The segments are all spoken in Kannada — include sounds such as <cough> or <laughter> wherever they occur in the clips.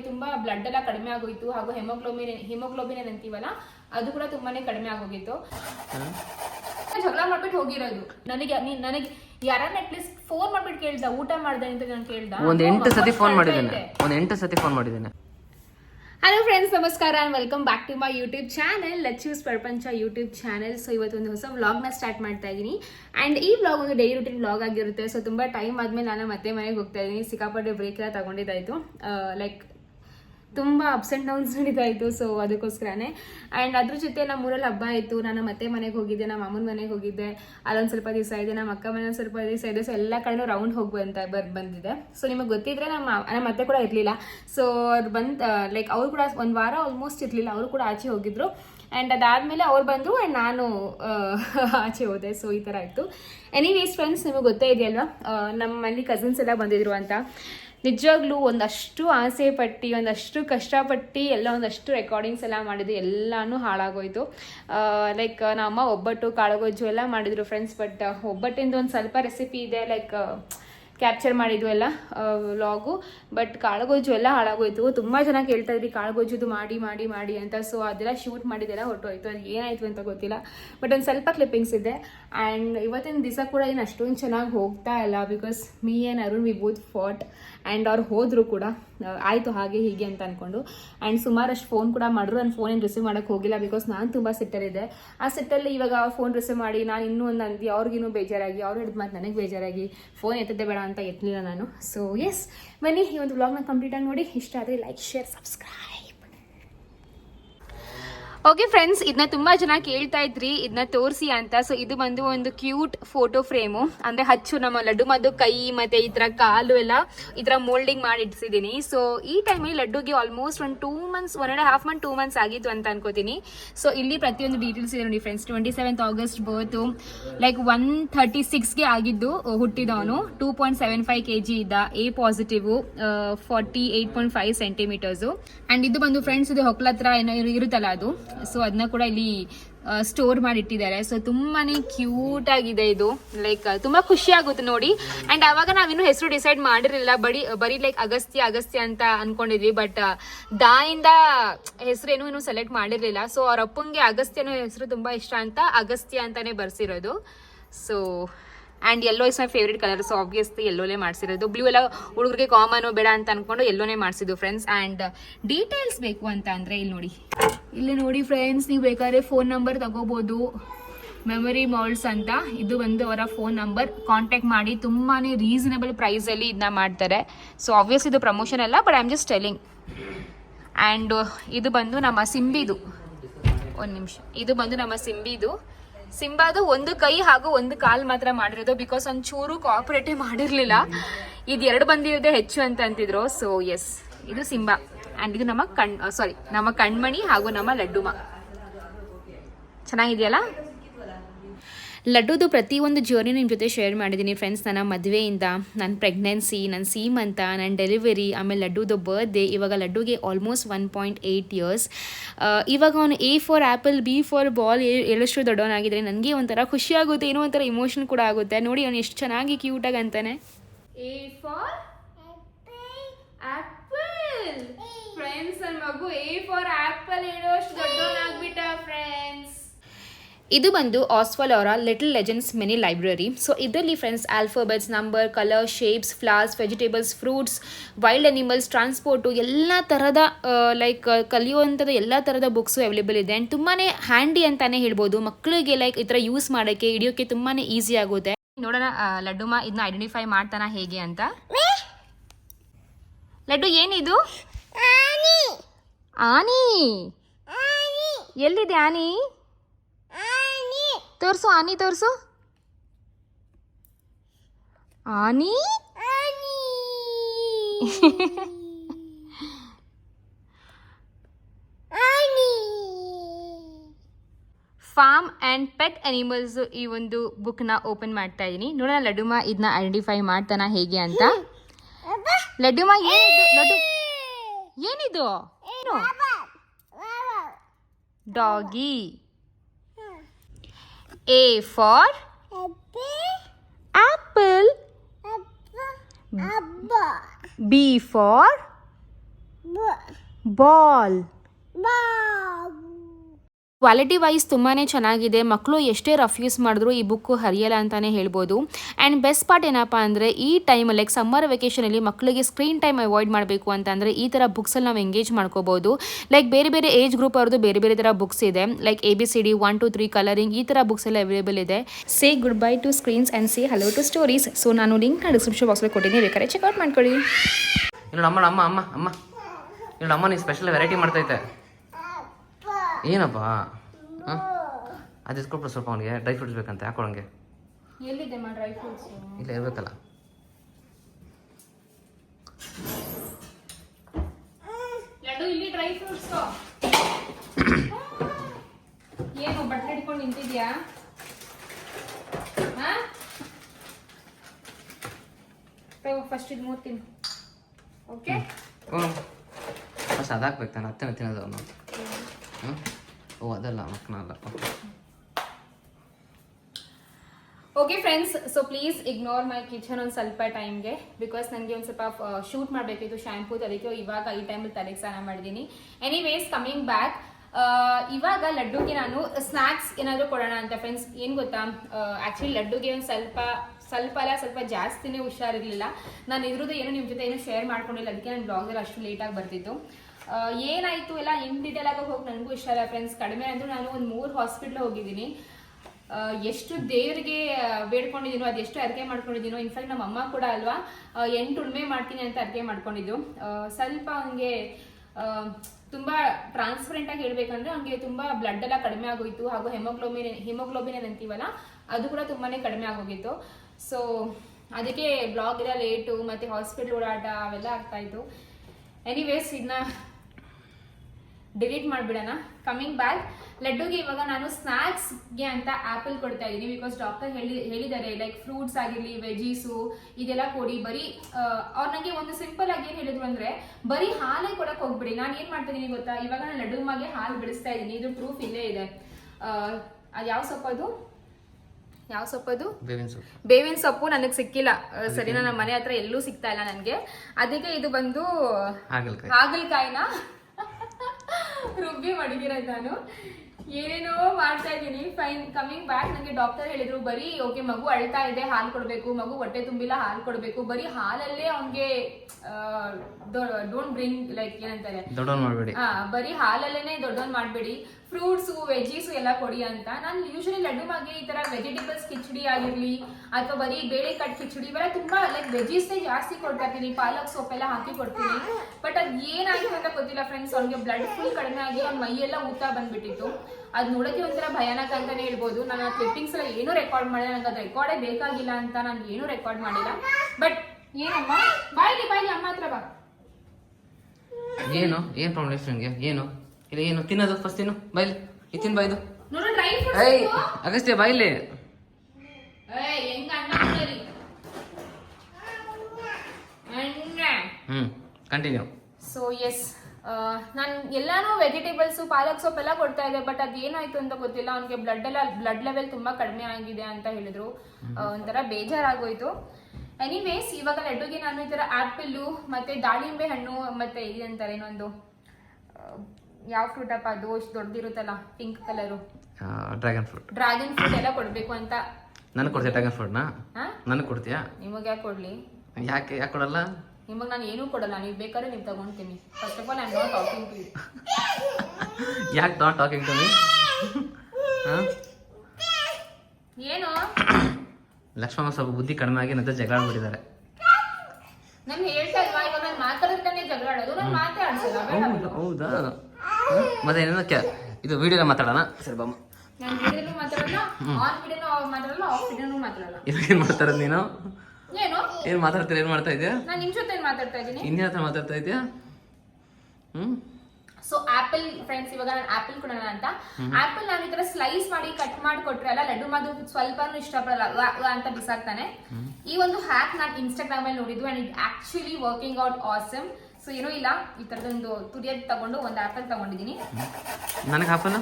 ತುಂಬಾ ಬ್ಲಡ್ ಎಲ್ಲ ಕಡಿಮೆ ಆಗೋಯ್ತು. ಹಾಗೂ ಹೆಮೋಗ್ಲೋಬಿನ್ ಹಿಮೋಗ್ಲೋಬಿನ್ ಏನ್ ಅಂತೀವಲ್ಲ ಅದು ಕೂಡ ತುಂಬಾನೇ ಕಡಿಮೆ ಆಗೋಗಿತ್ತು. ಜಗಳ ಮಾಡ್ಬಿಟ್ಟು ಹೋಗಿರೋದು. ನನಗೆ ನೀನ್- ನನಗೆ ಯಾರನ್ನ ಅಟ್ಲೀಸ್ಟ್ ಫೋನ್ ಮಾಡ್ಬಿಟ್ಟು ಕೇಳ್ದ ಊಟ ಮಾಡ್ದೆ ಅಂತ ನಾನು ಕೇಳ್ದ? ಒಂದ್ ಎಂಟು ಸತಿ ಫೋನ್ ಮಾಡಿದ್ದೇನೆ. ಒಂದ್ ಎಂಟು ಸತಿ ಫೋನ್ ಮಾಡಿದ್ದೇನೆ. ಹಲೋ ಫ್ರೆಂಡ್ಸ್ ನಮಸ್ಕಾರ and welcome back to my YouTube channel ಲಚ್ಯೂಸ್ ಪ್ರಪಂಚ ಯೂಟ್ಯೂಬ್ ಚಾನಲ್ ಸೊ ಇವತ್ತು ಒಂದು ಹೊಸ ವ್ಲಾಗ್ನ ಸ್ಟಾರ್ಟ್ ಮಾಡ್ತಾ ಇದ್ದೀನಿ ಆ್ಯಂಡ್ ಈ ವ್ಲಾಗ್ ಒಂದು ಡೈಲಿ ರುಟೀನ್ ವ್ಲಾಗ್ ಆಗಿರುತ್ತೆ. ಸೊ ತುಂಬ ಟೈಮ್ ಆದಮೇಲೆ ನಾನು ಮತ್ತೆ ಮನೆಗೆ ಹೋಗ್ತಾ ಇದ್ದೀನಿ ಸಿಕ್ಕಾಪಟ್ಟೆ ಬ್ರೇಕ್ ಎಲ್ಲ ತಗೊಂಡಿದ್ದಾಯಿತು. ಲೈಕ್ ತುಂಬ ಅಪ್ಸ್ ಆ್ಯಂಡ್ ಡೌನ್ಸ್ ನಡೀತಾಯಿತ್ತು ಸೊ ಅದಕ್ಕೋಸ್ಕರನೇ. ಆ್ಯಂಡ್ ಅದ್ರ ಜೊತೆ ನಮ್ಮ ಊರಲ್ಲಿ ಹಬ್ಬ ಆಯಿತು, ನಾನು ಮತ್ತೆ ಮನೆಗೆ ಹೋಗಿದ್ದೆ, ನಮ್ಮ ಅಮ್ಮನ ಮನೆಗೆ ಹೋಗಿದ್ದೆ, ಅಲ್ಲೊಂದು ಸ್ವಲ್ಪ ದಿವಸ ಇದೆ ನಮ್ಮ ಅಕ್ಕ ಮನೆ ಒಂದು ಸ್ವಲ್ಪ ದಿವಸ ಇದೆ ಸೊ ಎಲ್ಲ ಕಡೆ ರೌಂಡ್ ಹೋಗ್ಬಂತ ಬರ್ ಬಂದಿದೆ. ಸೊ ನಿಮಗೆ ಗೊತ್ತಿದ್ರೆ ನಮ್ಮ ನಮ್ಮ ಅತ್ತೆ ಕೂಡ ಇರಲಿಲ್ಲ. ಸೊ ಅವ್ರು ಬಂದು ಲೈಕ್ ಅವ್ರು ಕೂಡ ಒಂದು ವಾರ ಆಲ್ಮೋಸ್ಟ್ ಇರಲಿಲ್ಲ, ಅವರು ಕೂಡ ಆಚೆ ಹೋಗಿದ್ರು. ಆ್ಯಂಡ್ ಅದಾದಮೇಲೆ ಅವ್ರು ಬಂದರು ಆ್ಯಂಡ್ ನಾನು <laughs> ಆಚೆ ಹೋದೆ ಸೊ ಈ ಥರ ಆಯಿತು. ಎನಿವೇಸ್ ಫ್ರೆಂಡ್ಸ್ ನಿಮಗೆ ಗೊತ್ತೇ ಇದೆಯಲ್ವಾ? ನಮ್ಮಲ್ಲಿ ಕಸಿನ್ಸ್ ಎಲ್ಲ ಬಂದಿದ್ರು ಅಂತ. ನಿಜವಾಗ್ಲೂ ಒಂದಷ್ಟು ಆಸೆ ಪಟ್ಟು, ಒಂದಷ್ಟು ಕಷ್ಟಪಟ್ಟು, ಎಲ್ಲ ಒಂದಷ್ಟು ರೆಕಾರ್ಡಿಂಗ್ಸ್ ಎಲ್ಲ ಮಾಡಿದ್ದು ಎಲ್ಲನೂ ಹಾಳಾಗೋಯ್ತು. ಲೈಕ್ ನಮ್ಮ ಒಬ್ಬಟ್ಟು ಕಾಳುಗೊಜ್ಜು ಎಲ್ಲ ಮಾಡಿದ್ರು ಫ್ರೆಂಡ್ಸ್ ಬಟ್ ಒಬ್ಬಟ್ಟಿಂದು ಒಂದು ಸ್ವಲ್ಪ ರೆಸಿಪಿ ಇದೆ ಲೈಕ್ ಕ್ಯಾಪ್ಚರ್ ಮಾಡಿದ್ವು ಎಲ್ಲ ವ್ಲಾಗು ಬಟ್ ಕಾಳುಗೊಜ್ಜು ಎಲ್ಲ ಹಾಳಾಗೋಯ್ತು. ತುಂಬ ಜನ ಕೇಳ್ತಾ ಇದ್ರಿ ಕಾಳುಗೊಜ್ಜುದು ಮಾಡಿ ಮಾಡಿ ಮಾಡಿ ಅಂತ. ಸೊ ಅದೆಲ್ಲ ಶೂಟ್ ಮಾಡಿದ್ದೆಲ್ಲ ಹೊರಟೋಯ್ತು. ಅದು ಏನಾಯಿತು ಅಂತ ಗೊತ್ತಿಲ್ಲ. ಬಟ್ ಒಂದು ಸ್ವಲ್ಪ ಕ್ಲಿಪ್ಪಿಂಗ್ಸ್ ಇದೆ. ಆ್ಯಂಡ್ ಇವತ್ತಿನ ದಿವಸ ಕೂಡ ಏನು ಅಷ್ಟೊಂದು ಚೆನ್ನಾಗಿ ಹೋಗ್ತಾ ಇಲ್ಲ because me and Arun we both fought and ಅವ್ರು ಹೋದರು ಕೂಡ ಆಯಿತು ಹಾಗೆ ಹೀಗೆ ಅಂತ ಅಂದ್ಕೊಂಡು ಆ್ಯಂಡ್ ಸುಮಾರಷ್ಟು ಫೋನ್ ಕೂಡ ಮಾಡಿದ್ರು ನಾನು ಫೋನ್ ಏನು ರಿಸೀವ್ ಮಾಡೋಕ್ಕೆ ಹೋಗಿಲ್ಲ ಬಿಕಾಸ್ ನಾನು ತುಂಬ ಸಿಟ್ಟಲ್ಲಿದ್ದೆ ಆ ಸಿಟ್ಟಲ್ಲಿ ಇವಾಗ ಫೋನ್ ರಿಸೀವ್ ಮಾಡಿ, ನಾನು ಇನ್ನೂ ಒಂದು ಅಂದು, ಅವ್ರಿಗಿನ್ನೂ ಬೇಜಾರಾಗಿ, ಅವ್ರು ಹೇಳಿದ ಮಾತು ನನಗೆ ಬೇಜಾರಾಗಿ ಫೋನ್ ಎತ್ತದೆ ಬೇಡ ಅಂತ ಎತ್ತಲಿಲ್ಲ ನಾನು. ಸೊ ಎಸ್ ಬನ್ನಿ ಈ ಒಂದು ವ್ಲಾಗ್ನ ಕಂಪ್ಲೀಟಾಗಿ ನೋಡಿ. ಇಷ್ಟ ಆದರೆ like share subscribe okay friends ಇದನ್ನ ತುಂಬಾ ಜನ ಕೇಳ್ತಾ ಇದ್ರಿ ಇದನ್ನ ತೋರಿಸಿ ಅಂತ. ಸೊ ಇದು ಬಂದು ಒಂದು ಕ್ಯೂಟ್ ಫೋಟೋ ಫ್ರೇಮು ಅಂದ್ರೆ ಹಚ್ಚು, ನಮ್ಮ ಲಡ್ಡು ಮದ್ದು ಕೈ, ಮತ್ತೆ ಈ ಕಾಲು ಎಲ್ಲ ಈ ಮೋಲ್ಡಿಂಗ್ ಮಾಡಿ ಇಡ್ಸಿದೀನಿ. ಸೊ ಈ ಟೈಮಲ್ಲಿ ಲಡ್ಡುಗೆ ಆಲ್ಮೋಸ್ಟ್ ಒಂದು two months one and half month two months ಆಗಿತ್ತು ಅಂತ ಅನ್ಕೋತೀನಿ. ಸೊ ಇಲ್ಲಿ ಪ್ರತಿಯೊಂದು ಡೀಟೇಲ್ಸ್ ಇದೆ ನೋಡಿ friends twenty seventh August birth like one thirty ಸಿಕ್ಸ್ಗೆ ಆಗಿದ್ದು ಹುಟ್ಟಿದವನು. Two point seven five K G ಇದ್ದ. A positive forty eight point five centimetres and ಇದು ಬಂದು ಫ್ರೆಂಡ್ಸ್ ಇದು ಹೊಕ್ಲತ್ರ ಏನೋ ಇರುತ್ತಲ್ಲ ಅದು. ಸೊ ಅದನ್ನ ಕೂಡ ಇಲ್ಲಿ ಸ್ಟೋರ್ ಮಾಡಿಟ್ಟಿದ್ದಾರೆ. ಸೊ ತುಂಬಾನೇ ಕ್ಯೂಟ್ ಆಗಿದೆ ಇದು. ಲೈಕ್ ತುಂಬಾ ಖುಷಿ ಆಗುತ್ತೆ ನೋಡಿ. ಅಂಡ್ ಅವಾಗ ನಾವಿನ್ನು ಹೆಸರು ಡಿಸೈಡ್ ಮಾಡಿರಲಿಲ್ಲ. ಬಡಿ, ಬರೀ ಲೈಕ್ ಅಗಸ್ತ್ಯ ಅಗಸ್ತ್ಯ ಅಂತ ಅನ್ಕೊಂಡಿದ್ವಿ. ಬಟ್ ದಾಯಿಂದ ಹೆಸರೇನು ಇನ್ನು ಸೆಲೆಕ್ಟ್ ಮಾಡಿರಲಿಲ್ಲ. ಸೊ ಅವ್ರ ಅಪ್ಪಂಗೆ ಅಗಸ್ತ್ಯನೋ ಹೆಸರು ತುಂಬಾ ಇಷ್ಟ ಅಂತ ಅಗಸ್ತ್ಯ ಅಂತಾನೆ ಬರ್ಸಿರೋದು. So and yellow is my favourite colour so obviously ಎಲ್ಲೋನೇ ಮಾಡಿಸಿರೋದು ಬ್ಲೂ ಎಲ್ಲ ಹುಡುಗರಿಗೆ ಕಾಮನು ಬೇಡ ಅಂತ ಅಂದ್ಕೊಂಡು ಎಲ್ಲೋನೇ ಮಾಡಿಸಿದ್ದು ಫ್ರೆಂಡ್ಸ್ ಆ್ಯಂಡ್ ಡೀಟೇಲ್ಸ್ ಬೇಕು ಅಂತ ಅಂದರೆ ಇಲ್ಲಿ ನೋಡಿ ಇಲ್ಲಿ ನೋಡಿ ಫ್ರೆಂಡ್ಸ್ ನೀವು ಬೇಕಾದ್ರೆ ಫೋನ್ ನಂಬರ್ ತಗೋಬೋದು ಮೆಮೊರಿ ಮಾಲ್ಸ್ ಅಂತ ಇದು ಒಂದು ಅವರ ಫೋನ್ ನಂಬರ್ ಕಾಂಟ್ಯಾಕ್ಟ್ ಮಾಡಿ ತುಂಬಾ ರೀಸನಬಲ್ ಪ್ರೈಸಲ್ಲಿ ಇದನ್ನ ಮಾಡ್ತಾರೆ ಸೊ ಆಬ್ವಿಯಸ್ ಇದು ಪ್ರಮೋಷನ್ ಅಲ್ಲ but I am just telling and ಇದು ಬಂದು ನಮ್ಮ ಸಿಂಬಿದು ಒಂದು ನಿಮಿಷ ಇದು ಬಂದು ನಮ್ಮ ಸಿಂಬಿದು ಸಿಂಬಾದು ಒಂದು ಕೈ ಹಾಗೂ ಒಂದು ಕಾಲ್ ಮಾತ್ರ ಮಾಡಿರೋದು ಬಿಕಾಸ್ ಒಂದು ಚೂರು ಕೋಆಪರೇಟಿವ್ ಮಾಡಿರ್ಲಿಲ್ಲ. ಇದು ಎರಡು ಬಂದಿರೋದೇ ಹೆಚ್ಚು ಅಂತ ಅಂತಿದ್ರು. ಸೊ ಎಸ್ ಇದು ಸಿಂಬಾ. ಆ್ಯಂಡ್ ಇದು ನಮ್ಮ ಕಣ್ ಸಾರಿ ನಮ್ಮ ಕಣ್ಮಣಿ ಹಾಗೂ ನಮ್ಮ ಲಡ್ಡುಮ. ಚೆನ್ನಾಗಿದೆಯಲ್ಲ? ಲಡ್ಡುದು ಪ್ರತಿಯೊಂದು ಜರ್ನಿ ನಿಮ್ಮ ಜೊತೆ ಶೇರ್ ಮಾಡಿದ್ದೀನಿ ಫ್ರೆಂಡ್ಸ್ ನನ್ನ ಮದುವೆಯಿಂದ ನನ್ನ ಪ್ರೆಗ್ನೆನ್ಸಿ ನನ್ನ ಸೀಮ್ ಅಂತ ನನ್ನ ಡೆಲಿವರಿ ಆಮೇಲೆ ಲಡ್ಡುದು ಬರ್ತ್ಡೇ ಇವಾಗ ಲಡ್ಡುಗೆ almost one point eight years ಇವಾಗ ಅವನು A for apple B for ball ಎಳಷ್ಟು ದೊಡ್ಡವನಾಗಿದ್ದರೆ ನನಗೆ ಒಂಥರ ಖುಷಿ ಆಗುತ್ತೆ ಏನೋ ಒಂಥರ ಇಮೋಷನ್ ಕೂಡ ಆಗುತ್ತೆ. ನೋಡಿ ಅವನು ಎಷ್ಟು ಚೆನ್ನಾಗಿ ಕ್ಯೂಟಾಗಿ ಅಂತಾನೆ. ಎ ಫಾರ್ ಆಪಲ್ ಫ್ರೆಂಡ್ಸ್ ನನ್ನ ಮಗು ಎ ಫಾರ್ ಆಪಲ್ ಹೇಳೋಷ್ಟು ದೊಡ್ಡವನಾಗ್ಬಿಟ್ಟ ಫ್ರೆಂಡ್ಸ್ ಇದು ಬಂದು ಆಸ್ವಾಲ್ ಅವರ little legends mini library so ಇದರಲ್ಲಿ friends alphabets number colour shapes flowers vegetables fruits wild animals transport ಎಲ್ಲ ಥರದ ಲೈಕ್ ಕಲಿಯುವಂಥದ್ದು ಎಲ್ಲ ಥರದ ಬುಕ್ಸು ಅವೈಲೇಬಲ್ ಇದೆ. ಆ್ಯಂಡ್ ತುಂಬಾ ಹ್ಯಾಂಡಿ ಅಂತಲೇ ಹೇಳ್ಬೋದು. ಮಕ್ಕಳಿಗೆ ಲೈಕ್ ಈ ಥರ ಯೂಸ್ ಮಾಡೋಕ್ಕೆ ಹಿಡಿಯೋಕ್ಕೆ ತುಂಬಾ ಈಸಿ ಆಗುತ್ತೆ. ನೋಡೋಣ ಲಡ್ಡು ಲಡ್ಡುಮ ಇದನ್ನ ಐಡೆಂಟಿಫೈ ಮಾಡ್ತಾನ ಹೇಗೆ ಅಂತ. ಲಡ್ಡು ಏನಿದು? ಆನಿ. ಎಲ್ಲಿದೆ ಆನಿ? ತೋರ್ಸು ಆನಿ ತೋರಿಸು. ಆನಿ? ಫಾರ್ಮ್ ಆ್ಯಂಡ್ ಪೆಟ್ ಅನಿಮಲ್ಸ್ ಈ ಒಂದು ಬುಕ್ನ ಓಪನ್ ಮಾಡ್ತಾ ಇದ್ದೀನಿ ನೋಡೋಣ ಲಡುಮ ಇದನ್ನ ಐಡೆಂಟಿಫೈ ಮಾಡ್ತಾನ ಹೇಗೆ ಅಂತ. ಲಡುಮ ಏನಿದು? ಲಡು ಏನಿದು? ಏನು? Doggy A for apple. B for ball quality wise ತುಂಬಾ ಚೆನ್ನಾಗಿದೆ. ಮಕ್ಕಳು ಎಷ್ಟೇ ರಫ್ ಯೂಸ್ ಮಾಡಿದ್ರು ಈ ಬುಕ್ಕು ಹರಿಯಲ್ಲ ಅಂತಲೇ ಹೇಳ್ಬೋದು. ಆ್ಯಂಡ್ ಬೆಸ್ಟ್ ಪಾರ್ಟ್ ಏನಪ್ಪ ಅಂದರೆ ಈ ಟೈಮ್ ಲೈಕ್ ಸಮ್ಮರ್ ವೆಕೇಷನಲ್ಲಿ ಮಕ್ಕಳಿಗೆ ಸ್ಕ್ರೀನ್ ಟೈಮ್ ಅವಾಯ್ಡ್ ಮಾಡಬೇಕು ಅಂತಂದರೆ ಈ ಥರ ಬುಕ್ಸಲ್ಲಿ ನಾವು ಎಂಗೇಜ್ ಮಾಡ್ಕೋಬೋದು. ಲೈಕ್ ಬೇರೆ ಬೇರೆ ಏಜ್ ಗ್ರೂಪ್ ಅವ್ರದ್ದು ಬೇರೆ ಬೇರೆ ಥರ ಬುಕ್ಸ್ ಇದೆ. Like A B C D one two three colouring ಈ ಥರ ಬುಕ್ಸ್ ಎಲ್ಲ ಅವೈಲೇಬಲ್ ಇದೆ. Say good bye to screens and say hello to stories so ನಾನು ಲಿಂಕ್ನ ಡಿಸ್ಕ್ರಿಪ್ಷನ್ ಬಾಕ್ಸಲ್ಲಿ ಕೊಟ್ಟಿದ್ದೀನಿ. ಬೇಕಾದ್ರೆ ಚೆಕ್ಔಟ್ ಮಾಡ್ಕೊಳ್ಳಿ. ಇಲ್ಲ ಅಮ್ಮ ಅಮ್ಮ ಅಮ್ಮ ಅಮ್ಮ. ನೀನು ಸ್ಪೆಷಲ್ ವೆರೈಟಿ ಮಾಡ್ತೈತೆ. ಏನಪ್ಪ? ಹಾಂ? ಅದು ಇಸ್ಕೊಟ್ಬಿಡು ಸ್ವಲ್ಪ ಅವನಿಗೆ ಡ್ರೈ ಫ್ರೂಟ್ಸ್ ಬೇಕಂತೆ ಹಾಕೊಳಂಗೆ. ಎಲ್ಲಿದೆ ಮಾ ಡ್ರೈ ಫ್ರೂಟ್ಸ್ ಇಲ್ಲ ಇರ್ಬೇಕಲ್ಲ. ಲಡ್ಡು ಇಲ್ಲಿ ಡ್ರೈ ಫ್ರೂಟ್ಸ್ ಏನು ಬಟ್ಟೆ ಹಿಡ್ಕೊಂಡು ನಿಂತಿದ್ಯಾ? ಫಸ್ಟ್ ಇದು ಮೂರು ತಿನ್ನು. ಓಕೆ ಹ್ಞೂ ಫಸ್ಟ್ ಅದು ಹಾಕ್ಬೇಕು ತಾನೆ ಹತ್ತನೇ ತಿನ್ನೋದು ಅವನು. ಹ್ಞೂ ಓ, ಅದಲ್ಲ ಮಕ್ಕಳ ಅಲ್ಲ. Okay friends so please ignore my kitchen ಒಂದು ಸ್ವಲ್ಪ ಟೈಮ್ಗೆ ಬಿಕಾಸ್ ನನಗೆ ಒಂದು ಸ್ವಲ್ಪ ಶೂಟ್ ಮಾಡಬೇಕಿತ್ತು ಶ್ಯಾಂಪೂ ಅದಕ್ಕೆ ಇವಾಗ ಈ ಟೈಮಲ್ಲಿ ತಲೆಗೆ ಸ್ನಾನ ಮಾಡಿದ್ದೀನಿ ಎನಿವೇಸ್ ಕಮಿಂಗ್ ಬ್ಯಾಕ್ ಇವಾಗ ಲಡ್ಡುಗೆ ನಾನು ಸ್ನ್ಯಾಕ್ಸ್ ಏನಾದರೂ ಕೊಡೋಣ ಅಂತ ಫ್ರೆಂಡ್ಸ್ ಏನು ಗೊತ್ತಾ? ಆ್ಯಕ್ಚುಲಿ ಲಡ್ಡುಗೆ ಒಂದು ಸ್ವಲ್ಪ ಸ್ವಲ್ಪ ಅಲ್ಲ, ಸ್ವಲ್ಪ ಜಾಸ್ತಿನೇ ಹುಷಾರಿರಲಿಲ್ಲ. ನಾನು ಇದ್ರದ್ದು ಏನು ನಿಮ್ಮ ಜೊತೆ ಏನು ಶೇರ್ ಮಾಡ್ಕೊಂಡಿಲ್ಲ. ಅದಕ್ಕೆ ನನ್ನ ಬ್ಲಾಗಲ್ಲಿ ಅಷ್ಟು ಲೇಟಾಗಿ ಬರ್ತಿತ್ತು ಏನಾಯ್ತು ಎಲ್ಲ ಇನ್ ಡೀಟೇಲ್ ಆಗಿ ಹೋಗಿ ನನಗೂ ಇಷ್ಟ ಇಲ್ಲ ಫ್ರೆಂಡ್ಸ್ ಕಡಿಮೆ ಅಂದರೂ ನಾನು ಒಂದು ಮೂರು ಹಾಸ್ಪಿಟ್ಲ್ ಹೋಗಿದ್ದೀನಿ. ಎಷ್ಟು ದೇವರಿಗೆ ಬೇಡ್ಕೊಂಡಿದ್ದೀನೋ ಅದೆಷ್ಟು ಅರ್ಕೆ ಮಾಡ್ಕೊಂಡಿದ್ದೀನೋ ಇನ್ಫ್ಯಾಕ್ಟ್ ನಮ್ಮ ಅಮ್ಮ ಕೂಡ ಅಲ್ವಾ ಎಂಟು ಉಳ್ಮೆ ಮಾಡ್ತೀನಿ ಅಂತ ಅರ್ಕೆ ಮಾಡ್ಕೊಂಡಿದ್ದು. ಸ್ವಲ್ಪ ಹಂಗೆ ತುಂಬ ಟ್ರಾನ್ಸ್ಪರೆಂಟ್ ಆಗಿ ಹೇಳ್ಬೇಕಂದ್ರೆ ಅವನಿಗೆ ತುಂಬ ಬ್ಲಡ್ ಎಲ್ಲ ಕಡಿಮೆ ಆಗೋಯ್ತು. ಹಾಗೂ ಹೆಮೋಗ್ಲೋಬಿನ್ ಹಿಮೋಗ್ಲೋಬಿನ್ ಅಂತೀವಲ್ಲ, ಅದು ಕೂಡ ತುಂಬಾನೇ ಕಡಿಮೆ ಆಗೋಗಿತ್ತು. ಸೊ ಅದಕ್ಕೆ ಬ್ಲಾಗ್ ಎಲ್ಲ ಲೇಟು ಮತ್ತೆ ಹಾಸ್ಪಿಟ್ಲ್ ಓಡಾಟ ಅವೆಲ್ಲ ಆಗ್ತಾ ಇತ್ತು. ಎನಿವೇಸ್ ಇದನ್ನ ಡಿಲೀಟ್ ಮಾಡಿಬಿಡೋಣ. ಕಮಿಂಗ್ ಬ್ಯಾಕ್ ಲಡ್ಡುಗೆ ಇವಾಗ ನಾನು ಸ್ನ್ಯಾಕ್ಸ್ಗೆ ಅಂತ ಆ್ಯಪಲ್ ಕೊಡ್ತಾ ಇದ್ದೀನಿ ಬಿಕಾಸ್ ಡಾಕ್ಟರ್ ಹೇಳಿ ಹೇಳಿದ್ದಾರೆ ಲೈಕ್ ಫ್ರೂಟ್ಸ್ ಆಗಿರಲಿ ವೆಜೀಸು ಇದೆಲ್ಲ ಕೊಡಿ. ಬರೀ ಅವ್ರು ನನಗೆ ಒಂದು ಸಿಂಪಲ್ ಆಗಿ ಏನು ಹೇಳಿದ್ರು ಅಂದರೆ ಬರೀ ಹಾಲೇ ಕೊಡಕ್ಕೆ ಹೋಗ್ಬಿಡಿ. ನಾನು ಏನು ಮಾಡ್ತಿದ್ದೀನಿ ಗೊತ್ತಾ? ಇವಾಗ ನಾನು ಲಡ್ಡು ಮಗೆ ಹಾಲು ಬಿಡಿಸ್ತಾ ಇದ್ದೀನಿ. ಇದು ಪ್ರೂಫ್ ಇಲ್ಲೇ ಇದೆ. ಅದು ಯಾವ ಸೊಪ್ಪದು ಯಾವ ಸೊಪ್ಪದು ಬೇವಿನ ಸೊಪ್ಪು. ಬೇವಿನ ಸೊಪ್ಪು ನನಗೆ ಸಿಕ್ಕಿಲ್ಲ. ಸರಿನಾ? ನಮ್ಮ ಮನೆ ಹತ್ರ ಎಲ್ಲೂ ಸಿಗ್ತಾ ಇಲ್ಲ ನನಗೆ. ಅದಕ್ಕೆ ಇದು ಬಂದು ಹಾಗಲ್ಕಾಯಿ. ಹಾಗಲಕಾಯಿನ? ರುಬ್ಬಿ ಮಡಗಿರೋದು ನಾನು ಏನೇನೋ ಮಾಡ್ತಾ ಇದ್ದೀನಿ. ಫೈನ್ ಕಮಿಂಗ್ ಬ್ಯಾಕ್ ನನಗೆ ಡಾಕ್ಟರ್ ಹೇಳಿದ್ರು ಬರೀ ಓಕೆ ಮಗು ಅಳ್ತಾ ಇದೆ ಹಾಲು ಕೊಡಬೇಕು ಮಗು ಹೊಟ್ಟೆ ತುಂಬಿಲ್ಲ ಹಾಲು ಕೊಡಬೇಕು ಬರೀ ಹಾಲಲ್ಲೇ ಅವನಿಗೆ ಡೋಂಟ್ ಬ್ರಿಂಗ್ ಲೈಕ್ ಏನಂತಾರೆ? ಮಾಡಬೇಡಿ. ಆ, ಬರೀ ಹಾಲಲ್ಲೇನೆ ದೊಡ್ಡವನ್ ಮಾಡಬೇಡಿ. ಫ್ರೂಟ್ಸು ವೆಜೀಸು ಎಲ್ಲ ಕೊಡಿ ಅಂತ. ನಾನು ಯೂಶಲಿ ಲಡ್ಡು ಮಗೆ ಈ ತರ ವೆಜಿಟೇಬಲ್ಸ್ ಕಿಚಡಿ ಆಗಿರ್ಲಿ ಅಥವಾ ಬರೀ ಬೇಳೆ ಕಟ್ ಕಿಚಡಿ ಇವೆಲ್ಲ ತುಂಬಾ ಲೈಕ್ ವೆಜೀಸ್ನೇ ಜಾಸ್ತಿ ಕೊಡ್ತಾ ಇದ್ದೀನಿ ಪಾಲಕ್ ಸೊಪ್ಪೆಲ್ಲ ಹಾಕಿ ಕೊಡ್ತೀನಿ. ಬಟ್ ಅದ್ ಏನಾಯ್ತು ಅಂತ ಗೊತ್ತಿಲ್ಲ ಫ್ರೆಂಡ್ಸ್ ಅವ್ನಿಗೆ ಬ್ಲಡ್ ಫುಲ್ ಕಡಿಮೆ ಆಗಿ ಅವ್ನ ಮೈಯೆಲ್ಲ ಊತ ಬಂದ್ಬಿಟ್ಟಿತ್ತು. ಅದ್ ನೋಡೋಕೆ ಒಂಥರ ಭಯಾನಕ ಅಂತಲೇ ಹೇಳ್ಬೋದು. ನಾನು ಆ ಕ್ಲಿಪ್ಪಿಂಗ್ಸ್ ಎಲ್ಲ ಏನೂ ರೆಕಾರ್ಡ್ ಮಾಡಿಲ್ಲ. ನನಗೆ ಅದು ರೆಕಾರ್ಡೇ ಬೇಕಾಗಿಲ್ಲ ಅಂತ ನಾನು ಏನೂ ರೆಕಾರ್ಡ್ ಮಾಡಿಲ್ಲ. ಬಟ್ ಏನಮ್ಮ? ಬಾಯ್ಲಿ ಬಾಯ್ಲಿ ಅಮ್ಮ ಹತ್ರ ಬಾ. ಏನು? ಏನು ಪ್ರಾಬ್ಲಮ್ ಎಷ್ಟು ನಿನಗೆ ಏನು? ಇಲ್ಲ ಏನು? ತಿನ್ನೋದು ಫಸ್ಟ್ ಏನು ಬೈಲಿ ಇದು ತಿನ್ ಬಾಯ್ದು ನೋಡು ಡ್ರೈ ಏಯ್ ಅಗಸ್ತ್ಯ ಬಾಯ್ಲಿ. ಹೆಂಗ? ಅಣ್ಣ. ಹ್ಞೂ ಕಂಟಿನ್ಯೂ ಸೊ ಎಸ್ ನಾನು ಎಲ್ಲಾನು ವೆಜಿಟೇಬಲ್ಸು ಪಾಲಕ್ ಸೊಪ್ಪು ಎಲ್ಲ ಕೊಡ್ತಾ ಇದ್ದೆ ಬಟ್ ಅದು ಏನಾಯ್ತು ಅಂತ ಗೊತ್ತಿಲ್ಲ. ಅವನಿಗೆ ಬ್ಲಡ್ ಎಲ್ಲ ಬ್ಲಡ್ ಲೆವೆಲ್ ತುಂಬಾ ಕಡಿಮೆ ಆಗಿದೆ ಅಂತ ಹೇಳಿದ್ರು. ಒಂಥರ ಬೇಜಾರಾಗೋಯ್ತು. ಎನಿವೇಸ್ ಇವಾಗ ಲಡ್ಡುಗೆ ನಾನು ಈ ಥರ ಆ್ಯಪಲ್ಲು ಮತ್ತೆ ದಾಳಿಂಬೆ ಹಣ್ಣು ಮತ್ತೆ ಇದಂತಾರೆ ಇನ್ನೊಂದು. ಯಾವ ಫ್ರೂಟ್ ಅಪ್ಪ ಅದು ಅಷ್ಟು ದೊಡ್ಡದಿರುತ್ತಲ್ಲ pink colour dragon fruit dragon fruit ಎಲ್ಲ ಕೊಡಬೇಕು ಅಂತ. ನನಗೆ ಕೊಡ್ತೀಯ ಡ್ರ್ಯಾಗನ್ ಫ್ರೂಟ್ನ ನನಗೆ ಕೊಡ್ತೀಯಾ? ನಿಮಗೆ ಯಾಕೆ ಕೊಡ್ಲಿ? ಯಾಕೆ ಯಾಕೆ ಕೊಡಲ್ಲ? ನಿಮಗೆ ನಾನು ಏನೂ ಕೊಡಲ್ಲ ನೀವು ಬೇಕಾದ್ರೆ ನೀವು ತಗೊಂತೀನಿ. First of all I not talking to you ಯಾಕೆ ನಾಟ್ ಟಾಕಿಂಗ್ ಟು ಮೀ ಏನು? ಲಕ್ಷ್ಮಣ ಸ್ವಲ್ಪ ಬುದ್ಧಿ ಕಡಿಮೆ ಆಗಿ ನಂತರ ಜಗಳ ಆಡ್ಬಿಟ್ಟಿದ್ದಾರೆ ನಾನು ಹೇಳ್ತಾ ಇಲ್ವಾ? ಇವಾಗ ನಾನು ಮಾತಾಡೋದಕ್ಕೆ ಜಗಳ ಆಡೋದು ನಾನು ಮಾತಾಡ್ಸಲ್ಲ ಹೌದಾ ಹೌದಾ? ಮತ್ತೆ ಏನೋ ಕ್ಯಾ ಇದು ವಿಡಿಯೋನ ಮಾತಾಡೋಣ? ಸರಿ ಬಾಮ್ಮ. ನಾನು ವಿಡಿಯೋನು ಮಾತಾಡಲ್ಲ ಆನ್ ವಿಡಿಯೋನು ಮಾತಾಡಲ್ಲ ಆಫ್ ವಿಡಿಯೋನು ಮಾತಾಡಲ್ಲ. ಇವಾಗ ಏನು ಮಾಡ್ತಾರದು ನೀನು? ಏನು? ಏನು ಮಾತಾಡ್ತೀರಾ ಏನು ಮಾಡ್ತಾ ಇದೆಯಾ ನಾನು ನಿಮ್ ಜೊತೆ ಮಾತಾಡ್ತಾ ಇದ್ದೀನಿ? ಹತ್ರ ಮಾತಾಡ್ತಾ ಇದೆಯಾ ಹ್ಮ್? ಸೊ ಆಪಲ್ ಫ್ರೆಂಡ್ಸ್ ಇವಾಗ ನಾನು ಆಪಲ್ ಕೊಡೋಣ ಅಂತ. ಆಪಲ್ ನಾನು ಈ ತರ ಸ್ಲೈಸ್ ಮಾಡಿ ಕಟ್ ಮಾಡಿ ಕೊಟ್ರೆ ಅಲ್ಲ ಲಡ್ಡು ಮಾದು ಸ್ವಲ್ಪನೂ ಇಷ್ಟಪಡಲ್ಲ ವಾ ವಾ ಅಂತ ಬಿಸಾಕ್ತಾನೆ. ಈ ಒಂದು ಹ್ಯಾಕ್ ನಾನು ಇನ್ಸ್ಟಾಗ್ರಾಮ್ ಅಲ್ಲಿ ನೋಡಿದ್ದು and it actually working out awesome so ಏನೂ ಇಲ್ಲ ಈ ತರದೊಂದು ತುರಿಯದ್ ತಗೊಂಡು ಒಂದು ಆಪಲ್ ತಗೊಂಡಿದ್ದೀನಿ. ನನಗೆ ಹಾಪಲ್ಲ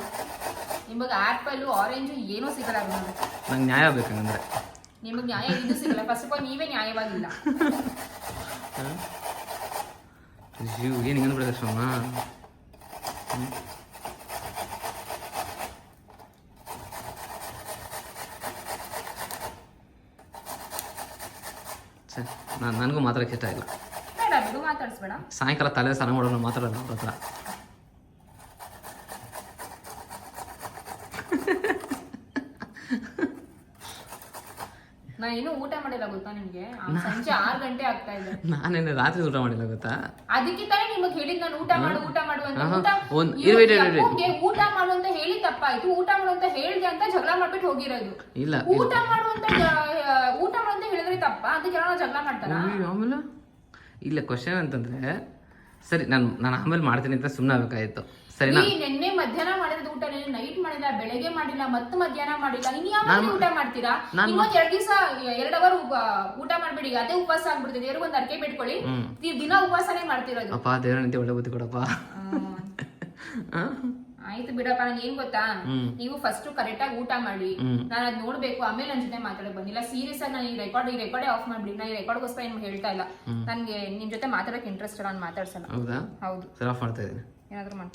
ನಿಮಗೆ ಆಪಲ್ ಆರೆಂಜು ಏನೂ ಸಿಗಲ್ಲ ನಂಗೆ ನ್ಯಾಯ ಬೇಕಂದ್ರೆ ನಿಮಗೆ ನ್ಯಾಯ ಇದು ಸಿಗಲ್ಲ. ಫಸ್ಟ್ ಆಫ್ ಆಲ್ ನೀವೇ ನ್ಯಾಯವಾಗಿಲ್ಲ. ಅಯ್ಯೋ ಏನು ಹಿಂಗೆ ಬಿಡೋದು ನಾನು ನನಗೂ ಮಾತಾಡಕ್ಕೆ ಇಷ್ಟ ಇಲ್ಲ. ಸಾಯಂಕಾಲ ತಲೆ ಸ್ನಾನ ಮಾಡೋಣ ಮಾತಾಡೋಣ ಅವ್ರ ಹತ್ರ. ನಾ ಊಟ ಮಾಡಿಲ್ಲ ಗೊತ್ತಾ ನಿಮ್ಗೆ? ಸಂಜೆ ಆರು ಗಂಟೆ ಆಗ್ತಾ ಇದೆ. ನಾನೇನು ರಾತ್ರಿ ಊಟ ಮಾಡಿಲ್ಲ ಗೊತ್ತಾ? ಅದಕ್ಕೆ ತಾನೇ ನಿಮಗೆ ಹೇಳಿದ್ ನಾನು ಊಟ ಮಾಡು ಊಟ ಮಾಡು ಅಂತ. ಊಟ ಒಂದ್- ಇರು, ಇರು, ಇರು, ಇರು. ಅಪ್ಪಂಗೆ ಊಟ ಮಾಡು ಅಂತ ಹೇಳಿ ತಪ್ಪಾಯ್ತು. ಊಟ ಮಾಡು ಅಂತ ಹೇಳಿದೆ ಅಂತ ಜಗಳ ಮಾಡ್ಬಿಟ್ಟು ಹೋಗಿರೋದು. ಇಲ್ಲ ಊಟ ಮಾಡು ಅಂತ ಜ- ಊಟ ಮಾಡು ಅಂತ ಹೇಳಿದ್ರೆ ತಪ್ಪ? ಅದಕ್ಕೆ ನಾನು ಜಗಳ ಮಾಡ್ತಾರ? ಅಯ್ಯೋ, ಆಮೇಲೆ? ಇಲ್ಲ ಕ್ವಶನ್ ಅಂತಂದ್ರೆ ಸರಿ ನಾನು ನಾನು ಆಮೇಲೆ ಮಾಡ್ತೀನಿ ಅಂತ ಸುಮ್ಮನೆ ಆಗ್ಬೇಕಾಯ್ತು. ಸರಿನಾ? ನೀ ನಿನ್ನೆ ಮಧ್ಯಾಹ್ನ ಮಾಡಿದ ಊಟ ನೆನ್ನೆ ನೈಟ್ ಮಾಡಿಲ್ಲ ಬೆಳಗ್ಗೆ ಮಾಡಿಲ್ಲ ಮತ್ತೆ ಮಧ್ಯಾಹ್ನ ಮಾಡಿಲ್ಲ ಇನ್ ಯಾವಾಗ ಊಟ ಮಾಡ್ತೀರಾ? ಇನ್ನೊಂದ್ ಎರಡ್ ದಿವಸ ಎರಡ್ ಅವರ್ ಊಟ ಮಾಡ್ಬೇಡಿ ಅದೇ ಉಪವಾಸ ಆಗ್ಬಿಡ್ತದೆ ದೇವ್ರಿಗೆ ಒಂದ್ ಅರ್ಕೆ ಬಿಟ್ಕೊಳ್ಳಿ. ನೀವ್ ದಿನ ಉಪವಾಸನೇ ಮಾಡ್ತಿರೋದು. ಅಪ್ಪ ದೇವ್ರ ನಿಂತೆ ಒಳ್ಳೆ ಬುದ್ಧಿ ಕೊಡಪ್ಪ. ಆ? ಆಯ್ತು ಬಿಡಪ್ಪ ನಂಗೆ ಏನ್ ಗೊತ್ತಾ. ನೀವು ಫಸ್ಟ್ ಕರೆಕ್ಟ್ ಆಗಿ ಊಟ ಮಾಡಿ. ನಾನು ಅದ್ ನೋಡ್ಬೇಕು ಆಮೇಲೆ ನನ್ ಜೊತೆ ಮಾತಾಡಕ್ ಬಂದಿಲ್ಲ ಸೀರಿಯಸ್ ಆಗಿ ನಾನು ಈ ರೆಕಾರ್ಡ್ ಈ ರೆಕಾರ್ಡೇ ಆಫ್ ಮಾಡ್ಬಿಡಿ. ನಾನು ಈ ರೆಕಾರ್ಡ್ಗೋಸ್ಕರ ಏನು ಹೇಳ್ತಾ ಇಲ್ಲ. ನನ್ಗೆ ನಿಮ್ ಜೊತೆ ಮಾತಾಡಕ್ ಇಂಟ್ರೆಸ್ಟ್ ನಾನು ಮಾತಾಡ್ಸಲ್ಲ. ಹೌದಾ? ಹೌದು. ಸರಿ ಆಫ್ ಮಾಡ್ತಾ ಇದ್ದೀನಿ. ಏನಾದ್ರು ಮಾಡಿ.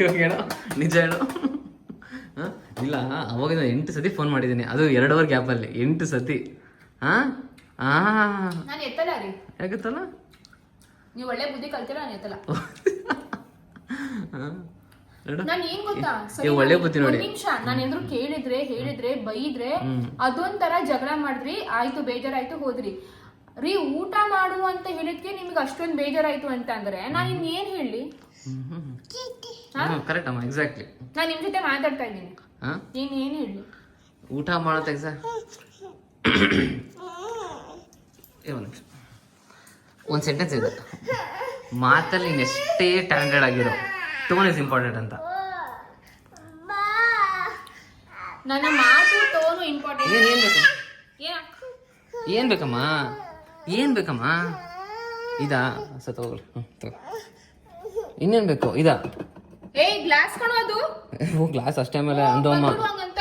ಇವಾಗ ಹೇಳೋ. ನಿಜ ಹೇಳೋ. ಹಾಂ? ಇಲ್ಲ ಅವಾಗ ಎಂಟು ಸತಿ ಫೋನ್ ಮಾಡಿದ್ದೀನಿ. ಅದು ಎರಡು ಅವರ್ ಗ್ಯಾಪಲ್ಲಿ ಎಂಟು ಸತಿ. ಹಾಂ? ಆ. ನಾನು ಎತ್ತಲ್ಲ ರೀ. ಯಾಕತ್ತಲ್ಲ? ನೀವು ಒಳ್ಳೆ ಬುದ್ಧಿ ಕಲ್ತಿಲ್ಲ ನಾನು ಎತ್ತಲ್ಲ. ನಾನ್ ಏನ್ ಗೊತ್ತಾ? ಒಳ್ಳೆ ಬುದ್ಧಿ ನೋಡಿ. ನಿಮಿಷ. ನಾನು ಏನಾದ್ರು ಕೇಳಿದ್ರೆ ಹೇಳಿದ್ರೆ ಬೈದ್ರೆ ಅದೊಂಥರ ಜಗಳ ಮಾಡಿದ್ರಿ. ಆಯ್ತು ಬೇಜಾರಾಯ್ತು ಹೋದ್ರಿ. ರೀ ಊಟ ಮಾಡು ಅಂತ ಹೇಳಿದ್ಕೆ ನಿಮ್ಗೆ ಅಷ್ಟೊಂದು ಬೇಜಾರಾಯ್ತು ಅಂತ ಅಂದ್ರೆ ನಾನು ಇನ್ ಏನ್ ಹೇಳಿ? ಹ್ಮ್ ಕರೆಕ್ಟ್ ಅಮ್ಮ ಎಕ್ಸಾಕ್ಟ್ಲಿ ನಾನು ನಿಮ್ಮ ಜೊತೆ ಮಾತಾಡ್ತಾ ಇದ್ದೀನಿ. ನೀನು ಏನು ಹೇಳಿ? ಊಟ ಮಾಡುತ್ತೆ ಎಕ್ಸಾಕ್ಟ್ ಒಂದು ನಿಮಿಷ. ಒಂದು ಸೆಂಟೆನ್ಸ್ ಇದೆ ಮಾತಲ್ಲಿ ನೀನು ಎಷ್ಟೇ ಟ್ಯಾಲೆಂಟೆಡ್ ಆಗಿರೋ ಟೋನ್ ಇಸ್ ಇಂಪಾರ್ಟೆಂಟ್ ಅಂತ. ನನ್ನ ಮಾತು ಟೋನು ಇಂಪಾರ್ಟೆಂಟ್ ಏನು ಏನ್ ಬೇಕು? ಏನು? ಏನ್ ಬೇಕಮ್ಮ? ಏನು ಬೇಕಮ್ಮ? ಇದಾ? ಸತ್ ಹೋಗ್ಲಿ. ಹ್ಞೂ ತಗೋ. ಇನ್ನೇನ್ ಬೇಕು? ಇದ? ಏ ಗ್ಲಾಸ್ ಕಣೋ ಅದು. ಓ ಗ್ಲಾಸ್ ಅಷ್ಟೇ ಮೇಲೆ ಅಂದೋಮ. ಅಂದೋಮ ಹಂಗಂತ.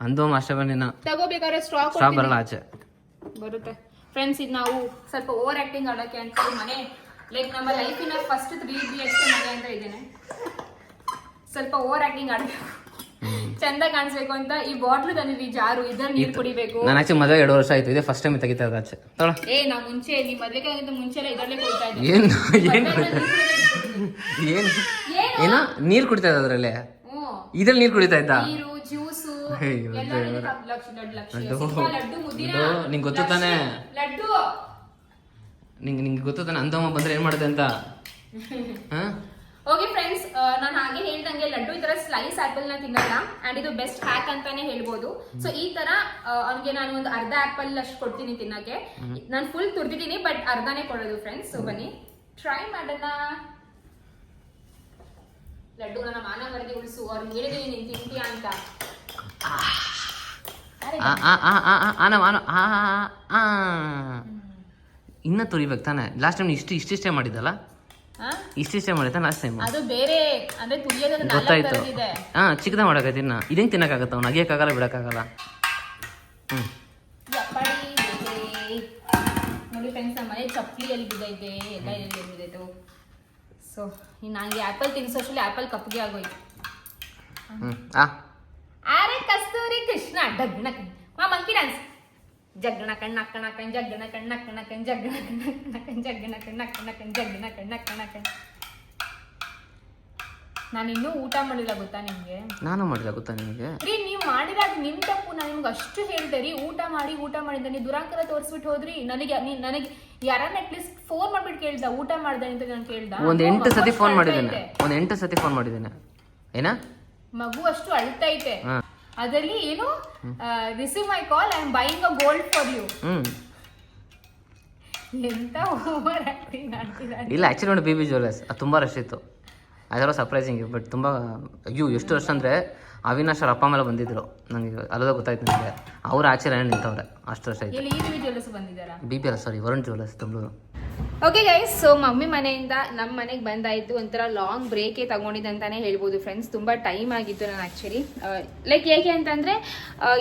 ಅಂದೋಮ್ಮ ಅಷ್ಟೇ ಬಂದಿನ ತಗೋಬೇಕಾದ್ರೆ ಸ್ಟ್ರಾ ಸ್ಟಾಕ್ ಬರಲ್ಲ ಆಚೆ. ಬರುತ್ತೆ. ಫ್ರೆಂಡ್ಸ್ ಇದು ನಾವು ಸ್ವಲ್ಪ ಓವರ್ ಆಕ್ಟಿಂಗ್ ಆಡೋಕೆ ಅಂತ ಮನೆ. ಲೈಕ್ ನಮ್ಮ ಲೈಫಿನ ಫಸ್ಟ್ ತ್ರೀ ಬಿ ಎಚ್ ಮನೆ ಅಂತ ಇದ್ದೇನೆ. ಸ್ವಲ್ಪ ಓವರ್ ಆಕ್ಟಿಂಗ್ ಆಡಬೇಕು ಚಂದ ಕಾಣಿಸ್ಬೇಕು ಅಂತ ಈ ಬಾಟ್ಲ್ ತಂದಿದ್ವಿ ಜಾರು. ಇದ್ರ ನೀರು ಕುಡಿಬೇಕು. ನಾನು ಆಚೆ ಮದುವೆ ಎರಡು ವರ್ಷ ಆಯ್ತು. ಇದೇ ಫಸ್ಟ್ ಟೈಮ್ ತೆಗಿತಾ ಇದ್ದ ಆಚೆ. ಏ ನಾ ಮುಂಚೆ ನೀ ಮದ್ವೆಗಿಂತ ಮುಂಚೆ ಎಲ್ಲ ಇದರಲ್ಲೇ ಕುಡಿತಾ ಇದ್ದೆ. ಏನು ಏನ್ ಏನ್? ಏನು? ನೀರ್ ಕುಡಿತಾ ಇದ್ದ ಅದ್ರಲ್ಲಿ? ಇದ್ರಲ್ಲಿ ನೀರ್ ಕುಡಿತಾ ಇದ್ದ? ನಿಂಗ್ ಗೊತ್ತು ತಾನೇ? ಲಡ್ಡು. ನಿಂಗೆ ನಿಂಗೆ ಗೊತ್ತು ತಾನೆ? ಅಂದಮ್ಮ ಬಂದ್ರೆ ಏನ್ ಮಾಡುತ್ತೆ ಅಂತ? ಹಾ? ಓಕೆ ಫ್ರೆಂಡ್ಸ್ ನಾನು ಹಾಗೆ ಹೇಳ್ದಂಗೆ ಲಡ್ಡು ಈ ತರ ಸ್ಲೈಸ್ ಆಪಲ್ನ ತಿನ್ನಲ್ಲ. ಅಂಡ್ ಇದು ಬೆಸ್ಟ್ ಹ್ಯಾಕ್ ಅಂತಾನೆ ಹೇಳ್ಬೋದು. ಸೊ ಈ ತರ ಅವ್ನಿಗೆ ನಾನು ಒಂದು ಅರ್ಧ ಆಪಲ್ ಅಷ್ಟು ಕೊಡ್ತೀನಿ ತಿನ್ನಕ್ಕೆ. ನಾನು ಫುಲ್ ತುರ್ದಿದ್ದೀನಿ ಬಟ್ ಅರ್ಧನೇ ಕೊಡೋದು ಫ್ರೆಂಡ್ಸ್ ಸೊ ಬನ್ನಿ. ಟ್ರೈ ಮಾಡೋಣ. ಲಡ್ಡು ನನ್ನ ಮಾನ ಮರದಿ ಉಳಿಸು ನೀನ್ ಅಂತ ಆ ಆ ಆ ಆ ಇನ್ನ ತುರಿಬೇಕು ತಾನೆ ಲಾಸ್ಟ್ ಟೈಮ್ ಇಷ್ಟು ಇಷ್ಟಿಷ್ಟೇ ಮಾಡಿದ್ದಲ್ಲ? ಇಷ್ಟಿಷ್ಟೇ ಮಾಡಿದ್ದ ಲಾಸ್ಟ್ ಟೈಮ್ ಅದು ಬೇರೆ ಅಂದ್ರೆ ತುಳಿಯೋದು ನಾಲ್ಕು ಗೊತ್ತಾಯ್ತು. ಹಾ ಚಿಕ್ಕದ ಮಾಡಕೈತಿ ಇನ್ನ ಇದಂಗೆ ತಿನ್ನಕ್ಕಾಗತ್ತ ಅವ್ನು ಅಗಿಯಕ್ಕಾಗಲ್ಲ ಬಿಡಕ್ಕಾಗಲ್ಲ ದೇವ್ರೇ. ನೋಡಿ ಫ್ರೆಂಡ್ಸ್ ನಮ್ಮ ಮನೆ ಬಿದ್ದೈತೆ ಎಲ್ಲ ಎಲ್ಲಿ ಬಿದ್ದೈತು ಸೊ ನನಗೆ ಆ್ಯಪಲ್ ತಿನ್ಸೋಷ್ಟರಲ್ಲಿ ಆ್ಯಪಲ್ ಕಪ್ಪಿಗೆ ಆಗೋಯ್ತು. ಆ. ಅರೆ ಕಸ್ತೂರಿ ಕೃಷ್ಣ ಡಗ್ಣ ಮಾ ಮಂಕಿ ಡ್ಯಾನ್ಸ್ ಜಗ್ಗಣ ಕಣ್ಣ ಕಣ್ಣ ಕಣ್ ಜಗ್ಗಣ ಕಣ್ಣ ಕಣ್ಣ ಕಣ್ ಜಗ್ಗಣ ಕಣ್ಣ ಕಣ್ಣ ಕಣ್ ಜಗ್ಗಣ ಕಣ್ಣ ಕಣ್ ಜಗ್ಗಣ ಕಣ್ಣ ಕಣ್. ನಾನು ಇನ್ನೂ ಊಟ ಮಾಡಿಲ್ಲ ಗೊತ್ತಾ ನಿಮಗೆ? ನಾನು ಮಾಡಿಲ್ಲ ಗೊತ್ತಾ ನಿಮಗೆ? ರೀ ನೀವು ಮಾಡಿದಾಗ ನಿಮ್ಮ ತಪ್ಪು ನಾನು ನಿಮ್ಗೆ ಅಷ್ಟು ಹೇಳ್ದೆ ರೀ. ಊಟ ಮಾಡಿ ಊಟ ಮಾಡಿದ್ದೆ ನೀವು ದುರಾಂಕರ ತೋರಿಸ್ಬಿಟ್ಟು ಹೋದ್ರಿ. ನನಗೆ ನೀ- ನನಗೆ ಯಾರನ್ನ ಅಟ್ಲೀಸ್ಟ್ ಫೋನ್ ಮಾಡ್ಬಿಟ್ಟು ಕೇಳ್ದ? ಊಟ ಮಾಡ್ದೆ ಅಂತ ನಾನು ಕೇಳ್ದ? ಒಂದ್ ಎಂಟು ಸತಿ ಫೋನ್ ಅಳ್ತಾ ಮಾಡಿದ್ದೇನೆ. ಐತೆ. ಒಂದ್ ಎಂಟು ಸತಿ ಫೋನ್ ಮಾಡಿದ್ದೇನೆ. ಏನ? ಮಗು ಅಷ್ಟು ಅಳ್ತೈತೆ ಹಾ. ಅದರಲ್ಲಿ ಏನು? Receive my call I am buying a gold for you hmm. ಎಂತ ಓವರ್ ಆಕ್ಟಿಂಗ್ ಇಲ್ಲ ಆ್ಯಕ್ಚುಲಿ ನೋಡಿ ಬಿ ಬಿ ಜ್ಯುವೆಲರ್ಸ್ ಅದು ತುಂಬ ರಶ್ ಇತ್ತು. ಅದರ ಸರ್ಪ್ರೈಸಿಂಗ್ ಬಟ್ ತುಂಬಾ ಅಯ್ಯೋ ಎಷ್ಟು ವರ್ಷ ಅಂದರೆ ಅವಿನಾಶ್ ಅವ್ರ ಅಪ್ಪ ಮೇಲೆ ಬಂದಿದ್ರು. ನನಗೆ ಅಲ್ಲದ ಗೊತ್ತಾಯ್ತು ನಿಮಗೆ ಅವ್ರು ಆಚೆ ನಿಂತವ್ರೆ. ಅಷ್ಟು ವರ್ಷ ಆಯ್ತು. B P L sorry Varun jewellers Tumaluru okay guys so mummy ಮನೆಯಿಂದ ನಮ್ಮ ಮನೆಗೆ ಬಂದಾಯಿತು ಒಂಥರ ಲಾಂಗ್ ಬ್ರೇಕೇ ತಗೊಂಡಿದ್ದೆ ಅಂತಲೇ ಹೇಳ್ಬೋದು ಫ್ರೆಂಡ್ಸ್ ತುಂಬ ಟೈಮ್ ಆಗಿತ್ತು ನಾನು ಆ್ಯಕ್ಚುಲಿ ಲೈಕ್ ಹೇಗೆ ಅಂತಂದರೆ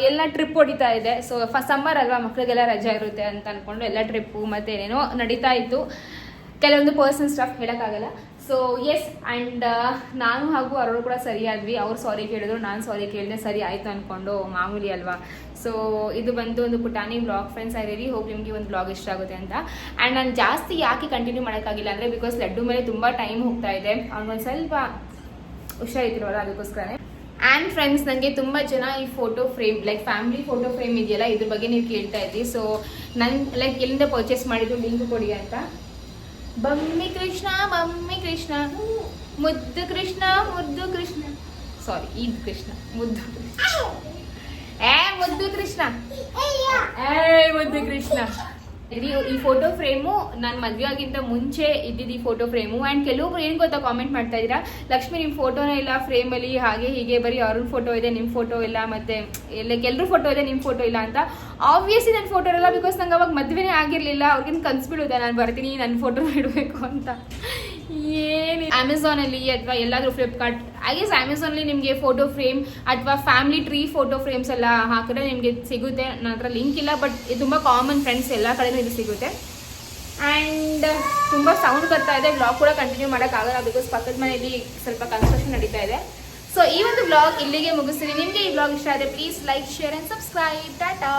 ಎಲ್ಲ ಟ್ರಿಪ್ ಹೊಡಿತಾ ಇದೆ. ಸೊ ಫಸ್ಟ್ ಸಮ್ಮರ್ ಅಲ್ವಾ ಮಕ್ಕಳಿಗೆಲ್ಲ ರಜೆ ಇರುತ್ತೆ ಅಂತ ಅಂದ್ಕೊಂಡು ಎಲ್ಲ ಟ್ರಿಪ್ಪು ಮತ್ತು ಏನೇನೋ ನಡೀತಾ ಇತ್ತು. ಕೆಲವೊಂದು ಪರ್ಸನ್ ಸ್ಟಫ್ ಹೇಳೋಕ್ಕಾಗಲ್ಲ. ಸೊ ಎಸ್ ಆ್ಯಂಡ್ ನಾನು ಹಾಗೂ ಅವರು ಕೂಡ ಸರಿ ಆದ್ವಿ ಅವ್ರು ಸಾರಿ ಕೇಳಿದ್ರು, ನಾನು ಸಾರಿ ಕೇಳಿದೆ, ಸರಿ ಆಯಿತು ಅಂದ್ಕೊಂಡು ಮಾಮೂಲಿ ಅಲ್ವಾ? ಸೊ ಇದು ಬಂದು ಒಂದು ಪುಟಾಣಿ ಬ್ಲಾಗ್ ಫ್ರೆಂಡ್ಸ್ ಐ ಹೋಗಿ ನಿಮಗೆ ಒಂದು ಬ್ಲಾಗ್ ಇಷ್ಟ ಆಗುತ್ತೆ ಅಂತ. ಆ್ಯಂಡ್ ನಾನು ಜಾಸ್ತಿ ಯಾಕೆ ಕಂಟಿನ್ಯೂ ಮಾಡೋಕ್ಕಾಗಿಲ್ಲ ಅಂದರೆ ಬಿಕಾಸ್ ಲಡ್ಡು ಮೇಲೆ ತುಂಬ ಟೈಮ್ ಹೋಗ್ತಾ ಇದೆ. ಅವ್ನಿಗೊಂದು ಸ್ವಲ್ಪ ಹುಷಾರಿದ್ರವಲ್ಲ ಅದಕ್ಕೋಸ್ಕರ ಆ್ಯಂಡ್ ಫ್ರೆಂಡ್ಸ್ ನನಗೆ ತುಂಬ ಜನ ಈ photo frame like family photo frame ಇದೆಯಲ್ಲ, ಇದ್ರ ಬಗ್ಗೆ ನೀವು ಕೇಳ್ತಾ ಇದ್ರಿ. ಸೊ ನನ್ನ ಲೈಕ್ ಎಲ್ಲಿಂದ ಪರ್ಚೇಸ್ ಮಾಡಿದ್ದು ಲಿಂಕ್ ಕೊಡಿ ಅಂತ. ಬಮ್ಮಿ ಕೃಷ್ಣ ಬಮ್ಮಿ ಕೃಷ್ಣ ಮುದ್ದು ಕೃಷ್ಣ ಮುದ್ದು ಕೃಷ್ಣ ಸಾರಿ ಈದ್ ಕೃಷ್ಣ ಮುದ್ದು ಕೃಷ್ಣ ಏ ಮುದ್ದು ಕೃಷ್ಣ ಏ ಮುದ್ದು ಕೃಷ್ಣ ಇದು ಈ ಫೋಟೋ ಫ್ರೇಮು ನಾನು ಮದುವೆ ಆಗಿಂತ ಮುಂಚೆ ಇದ್ದಿದ್ದು ಈ ಫೋಟೋ ಫ್ರೇಮು ಆ್ಯಂಡ್ ಕೆಲವೊಬ್ರು ಏನು ಗೊತ್ತಾ ಕಾಮೆಂಟ್ ಮಾಡ್ತಾ ಇದ್ದೀರಾ? ಲಕ್ಷ್ಮಿ ನಿಮ್ಮ ಫೋಟೋನೇ ಇಲ್ಲ ಫ್ರೇಮಲ್ಲಿ ಹಾಗೆ ಹೀಗೆ ಬರೀ ಅವ್ರ ಫೋಟೋ ಇದೆ ನಿಮ್ಮ ಫೋಟೋ ಇಲ್ಲ ಮತ್ತೆ ಲೈಕ್ ಎಲ್ಲರೂ ಫೋಟೋ ಇದೆ ನಿಮ್ಮ ಫೋಟೋ ಇಲ್ಲ ಅಂತ. ಆಬ್ವಿಯಸ್ಲಿ ನನ್ನ ಫೋಟೋ ಇರಲ್ಲ ಬಿಕಾಸ್ ನಂಗೆ ಅವಾಗ ಮದುವೆನೇ ಆಗಿರಲಿಲ್ಲ. ಅವ್ರಿಗೇನು ಕನ್ಸ್ಬಿಡುತ್ತೆ ನಾನು ಬರ್ತೀನಿ ನನ್ನ ಫೋಟೋ ಇಡಬೇಕು ಅಂತ. ಏನು ಅಮೆಝಾನಲ್ಲಿ ಅಥವಾ ಎಲ್ಲಾದರೂ ಫ್ಲಿಪ್ಕಾರ್ಟ್ ಐ ಗೆಸ್ ಅಮೆಝಾನಲ್ಲಿ ನಿಮಗೆ ಫೋಟೋ ಫ್ರೇಮ್ ಅಥವಾ ಫ್ಯಾಮಿಲಿ ಟ್ರೀ ಫೋಟೋ ಫ್ರೇಮ್ಸ್ ಎಲ್ಲ ಹಾಕಿದ್ರೆ ನಿಮಗೆ ಸಿಗುತ್ತೆ. ನನ್ನ ಹತ್ರ ಲಿಂಕ್ ಇಲ್ಲ ಬಟ್ ಇದು ತುಂಬ ಕಾಮನ್ ಫ್ರೆಂಡ್ಸ್ ಎಲ್ಲ ಕಡೆನೂ ಇದು ಸಿಗುತ್ತೆ. ಆ್ಯಂಡ್ ತುಂಬ ಸೌಂಡ್ ಬರ್ತಾ ಇದೆ ಬ್ಲಾಗ್ ಕೂಡ ಕಂಟಿನ್ಯೂ ಮಾಡೋಕ್ಕಾಗಲ್ಲ ಬಿಕಾಸ್ ಪಕ್ಕದ ಮನೆಯಲ್ಲಿ ಸ್ವಲ್ಪ ಕನ್ಸ್ಟ್ರಕ್ಷನ್ ನಡೀತಾ ಇದೆ. ಸೊ ಈ ಒಂದು ಬ್ಲಾಗ್ ಇಲ್ಲಿಗೆ ಮುಗಿಸ್ತೀನಿ. ನಿಮಗೆ ಈ ಬ್ಲಾಗ್ ಇಷ್ಟ ಆದರೆ please like share and subscribe Tata